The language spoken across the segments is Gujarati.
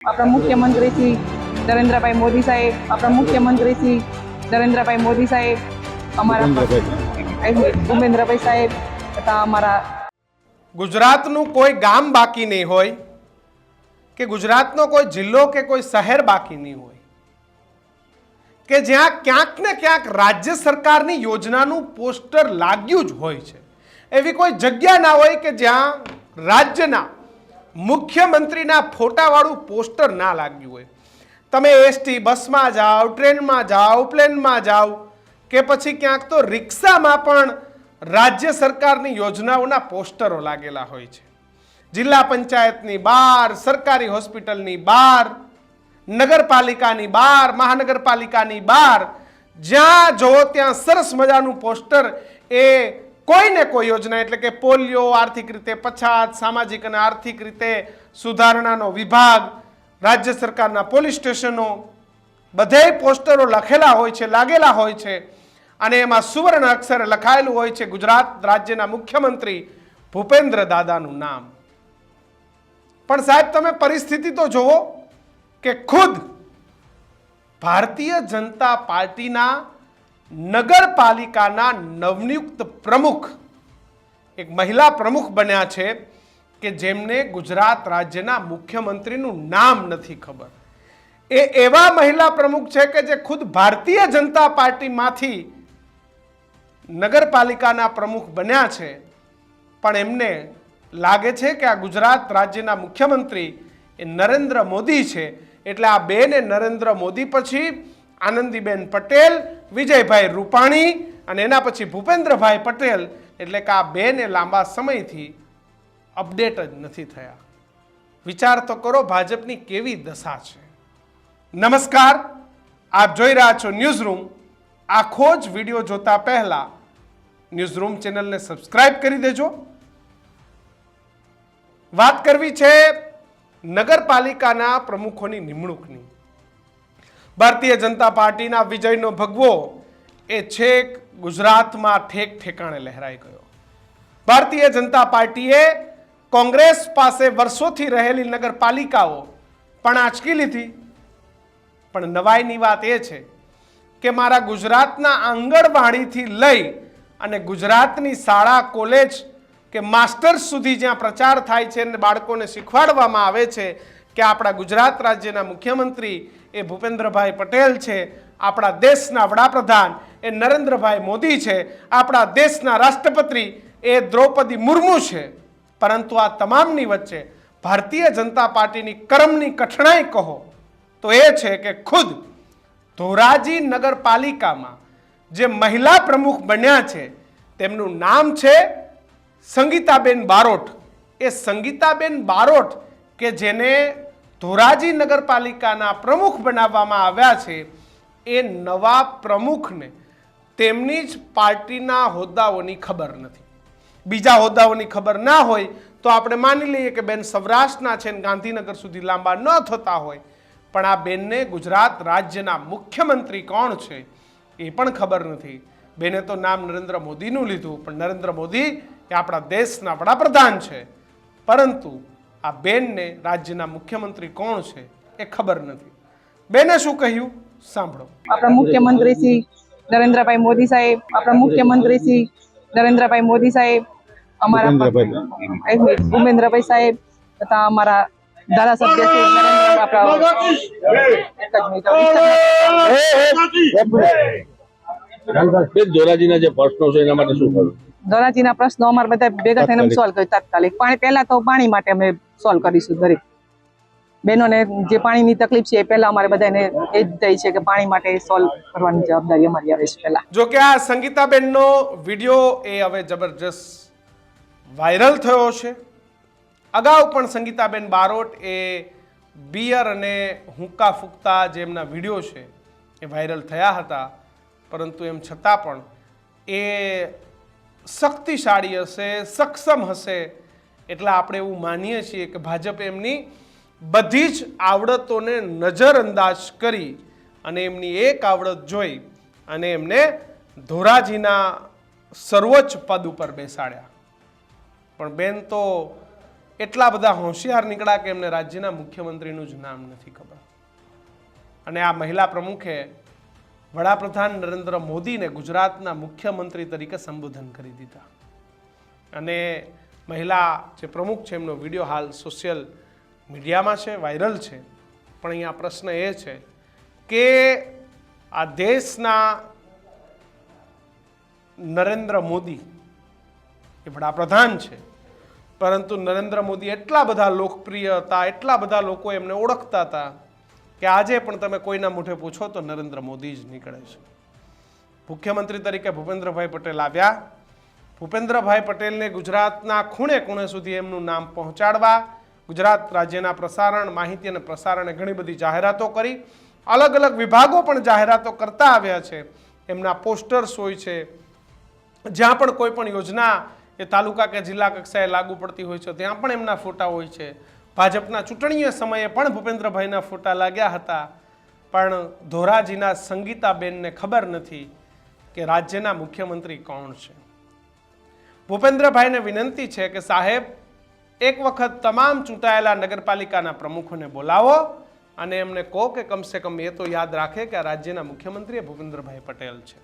આપણા મુખ્યમંત્રી શ્રી નરેન્દ્રભાઈ મોદી સાહેબ આપણા મુખ્યમંત્રી શ્રી નરેન્દ્રભાઈ મોદી સાહેબ અમારા ભૂપેન્દ્રભાઈ સાહેબ તથા અમારા ગુજરાતનું કોઈ ગામ બાકી નહીં હોય કે ગુજરાતનો કોઈ જિલ્લો કે કોઈ શહેર બાકી નહીં હોય. કે જ્યાં ક્યાંક ને ક્યાંક રાજ્ય સરકારની યોજનાનું પોસ્ટર લાગ્યું જ હોય છે. એવી કોઈ જગ્યા ના હોય કે જ્યાં રાજ્યના મુખ્યમંત્રીના ફોટાવાળું પોસ્ટર ના લાગ્યું હોય. તમે એસટી બસમાં જાઓ, ટ્રેનમાં જાઓ, પ્લેનમાં જાઓ કે પછી ક્યાંક તો રિક્ષામાં પણ રાજ્ય સરકારની યોજનાઓના પોસ્ટરો લાગેલા હોય છે. જિલ્લા પંચાયતની બહાર સરકારી હોસ્પિટલની બહાર નગરપાલિકાની બહાર મહાનગરપાલિકાની બહાર જ્યાં જુઓ ત્યાં સરસ મજાનું પોસ્ટર એ કોઈ ને કોઈ યોજના એટલે કે પોલિયો, આર્થિક રીતે પછાત, સામાજિક અને આર્થિક રીતે સુધારણાનો વિભાગ, રાજ્ય સરકારના પોલીસ સ્ટેશનો, બધે પોસ્ટરો લખેલા હોય છે, લાગેલા હોય છે અને એમાં સુવર્ણ અક્ષરે લખાયેલું હોય છે ગુજરાત રાજ્યના મુખ્યમંત્રી ભૂપેન્દ્ર દાદાનું નામ. પણ સાહેબ, તમે પરિસ્થિતિ તો જુઓ કે ખુદ ભારતીય જનતા પાર્ટીના નગરપાલિકાના નવનિયુક્ત પ્રમુખ, એક મહિલા પ્રમુખ બન્યા છે કે જેમને ગુજરાત રાજ્યના મુખ્યમંત્રીનું નામ નથી ખબર. એ એવા મહિલા પ્રમુખ છે કે જે ખુદ ભારતીય જનતા પાર્ટીમાંથી નગરપાલિકાના પ્રમુખ બન્યા છે. પણ એમને લાગે છે કે આ ગુજરાત રાજ્યના મુખ્યમંત્રી એ નરેન્દ્ર મોદી છે. એટલે આ બેને નરેન્દ્ર મોદી પછી આનંદીબેન પટેલ, વિજયભાઈ રૂપાણી અને એના પછી ભૂપેન્દ્રભાઈ પટેલ. એટલે કે આ બેને લાંબા સમયથી અપડેટ જ નથી થયા. વિચાર તો કરો, ભાજપની કેવી દશા છે. નમસ્કાર, આપ જોઈ રહ્યા છો ન્યૂઝ રૂમ આખો જ વીડિયો જોતા પહેલા ન્યૂઝ રૂમ ચેનલને સબસ્ક્રાઇબ કરી દેજો. વાત કરવી છે નગરપાલિકાના પ્રમુખોની નિમણૂકની. ભારતીય જનતા પાર્ટીના વિજયનો ભગવો એ છેક ગુજરાતમાં ઠેક ઠેકાણે લહેરાઈ ગયો. ભારતીય જનતા પાર્ટીએ કોંગ્રેસ પાસે વર્ષોથી રહેલી નગરપાલિકાઓ પણ આંચકી લીધી. પણ નવાઈની વાત એ છે કે મારા ગુજરાતના આંગણવાડીથી લઈ અને ગુજરાતની શાળા, કોલેજ કે માસ્ટર્સ સુધી જ્યાં પ્રચાર થાય છે અને બાળકોને શીખવાડવામાં આવે છે કે આપણા ગુજરાત રાજ્યના મુખ્યમંત્રી એ ભૂપેન્દ્રભાઈ પટેલ છે, આપણા દેશના વડાપ્રધાન એ નરેન્દ્રભાઈ મોદી છે, આપણા દેશના રાષ્ટ્રપતિ એ દ્રૌપદી મુર્મુ છે. પરંતુ આ તમામની વચ્ચે ભારતીય જનતા પાર્ટીની કરમની કઠણાઈ કહો તો એ છે કે ખુદ ધોરાજી નગરપાલિકામાં જે મહિલા પ્રમુખ બન્યા છે, તેમનું નામ છે સંગીતાબેન બારોટ. એ સંગીતાબેન બારોટ કે જેને ધોરાજી નગરપાલિકાના પ્રમુખ બનાવવામાં આવ્યા છે, એ નવા પ્રમુખને તેમની જ પાર્ટીના હોદ્દાઓની ખબર નથી. બીજા હોદ્દાઓની ખબર ના હોય તો આપણે માની લઈએ કે બેન સૌરાષ્ટ્રના છે ને ગાંધીનગર સુધી લાંબા ન થતા હોય. પણ આ બેનને ગુજરાત રાજ્યના મુખ્યમંત્રી કોણ છે, એ પણ ખબર નથી. બેને તો નામ નરેન્દ્ર મોદીનું લીધું, પણ નરેન્દ્ર મોદી એ આપણા દેશના વડાપ્રધાન છે. પરંતુ આ બેનને રાજ્યના મુખ્યમંત્રી કોણ છે એ ખબર નથી. બેને શું કહ્યું? સાંભળો. આપણા મુખ્યમંત્રી શ્રી નરેન્દ્રભાઈ મોદી સાહેબ આપણા મુખ્યમંત્રી શ્રી નરેન્દ્રભાઈ મોદી સાહેબ અમારા ભૂપેન્દ્રભાઈ. સાહેબ તથા અમારા ધારાસભ્ય શ્રી ધોરાજીના જે પ્રશ્નો છે એના માટે શું કરવું ધોરાજીના પ્રશ્નો અમારે બધા ભેગા થઈને સોલ્વ કરી તાત્કાલિક. પાણી પહેલા તો પાણી માટે અમે સોલ્વ કરીશું દરેક. બહેનોને જે પાણીની તકલીફ છે એ પહેલા અમારે બધાને એ જ થઈ છે કે પાણી માટે સોલ્વ કરવાની જવાબદારી અમારી આવે છે પહેલા. જો કે આ સંગીતાબેનનો વીડિયો એ હવે જબરજસ્ત વાયરલ થયો છે. અગાઉ પણ સંગીતાબેન બારોટ એ બિયર અને હુંકા ફૂંકતા જે એમના વીડિયો છે એ વાયરલ થયા હતા. પરંતુ એમ છતાં પણ એ શક્તિશાળી હશે, સક્ષમ હશે એટલે આપણે એવું માનીએ છીએ કે ભાજપ એમની બધી જ આવડતોને નજરઅંદાજ કરી અને એમની એક આવડત જોઈ અને એમને ધોરાજીના સર્વોચ્ચ પદ ઉપર બેસાડ્યા. પણ બેન તો એટલા બધા હોશિયાર નીકળ્યા કે એમને રાજ્યના મુખ્યમંત્રીનું જ નામ નથી ખબર. અને આ મહિલા પ્રમુખે વડાપ્રધાન નરેન્દ્ર મોદીને ગુજરાતના મુખ્યમંત્રી તરીકે સંબોધન કરી દીધા. અને મહિલા જે પ્રમુખ છે, એમનો વીડિયો હાલ સોશિયલ મીડિયામાં છે, વાયરલ છે. પણ અહીંયા પ્રશ્ન એ છે કે આ દેશના નરેન્દ્ર મોદી એ વડાપ્રધાન છે. પરંતુ નરેન્દ્ર મોદી એટલા બધા લોકપ્રિય હતા, એટલા બધા લોકો એમને ઓળખતા હતા કે આજે પણ તમે કોઈના મોઢે પૂછો તો નરેન્દ્ર મોદી જ નીકળે છે. મુખ્યમંત્રી તરીકે ભૂપેન્દ્રભાઈ પટેલ આવ્યા. ભૂપેન્દ્રભાઈ પટેલને ગુજરાતના ખૂણે ખૂણે સુધી એમનું નામ પહોંચાડવા, ગુજરાત રાજ્યના પ્રસારણ, માહિતી અને પ્રસારણે ઘણી બધી જાહેરાતો કરી. અલગ અલગ વિભાગો પણ જાહેરાતો કરતા આવ્યા છે. એમના પોસ્ટર્સ હોય છે. જ્યાં પણ કોઈ પણ યોજના એ તાલુકા કે જિલ્લા કક્ષાએ લાગુ પડતી હોય છે, ત્યાં પણ એમના ફોટા હોય છે. ભાજપના ચૂંટણીય સમયે પણ ભૂપેન્દ્રભાઈના ફોટા લાગ્યા હતા. પણ ધોરાજીના સંગીતાબેનને ખબર નથી કે રાજ્યના મુખ્યમંત્રી કોણ છે. ભૂપેન્દ્રભાઈને વિનંતી છે કે સાહેબ, એક વખત તમામ ચૂંટાયેલા નગરપાલિકાના પ્રમુખોને બોલાવો અને એમને કહો કે કમસે કમ એ તો યાદ રાખે કે આ રાજ્યના મુખ્યમંત્રી ભૂપેન્દ્રભાઈ પટેલ છે.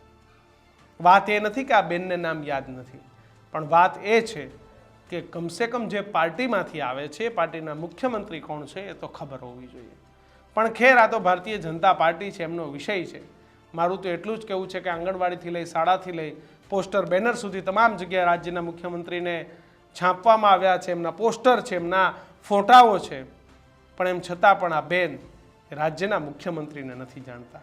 વાત એ નથી કે આ બેનને નામ યાદ નથી, પણ વાત એ છે કે કમસે કમ જે પાર્ટીમાંથી આવે છે, એ પાર્ટીના મુખ્યમંત્રી કોણ છે એ તો ખબર હોવી જોઈએ. પણ ખેર, આ તો ભારતીય જનતા પાર્ટી છે, એમનો વિષય છે. મારું તો એટલું જ કહેવું છે કે આંગણવાડીથી લઈ, શાળાથી લઈ, પોસ્ટર, બેનર સુધી તમામ જગ્યાએ રાજ્યના મુખ્યમંત્રીને છાપવામાં આવ્યા છે, એમના પોસ્ટર છે, એમના ફોટાઓ છે. પણ એમ છતાં પણ આ બેન રાજ્યના મુખ્યમંત્રીને નથી જાણતા.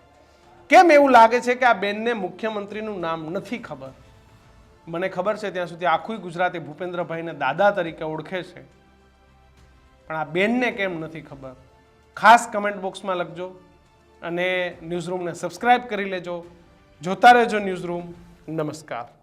કેમ એવું લાગે છે કે આ બેનને મુખ્યમંત્રીનું નામ નથી ખબર? મને ખબર છે ત્યાં સુધી આખું ગુજરાતી ભૂપેન્દ્રભાઈને દાદા તરીકે ઓળખે છે. પણ આ બેનને કેમ નથી ખબર? ખાસ કમેન્ટ બોક્સમાં લખજો. અને ન્યૂઝરૂમને સબસ્ક્રાઈબ કરી લેજો. જોતા રહેજો ન્યૂઝરૂમ નમસ્કાર.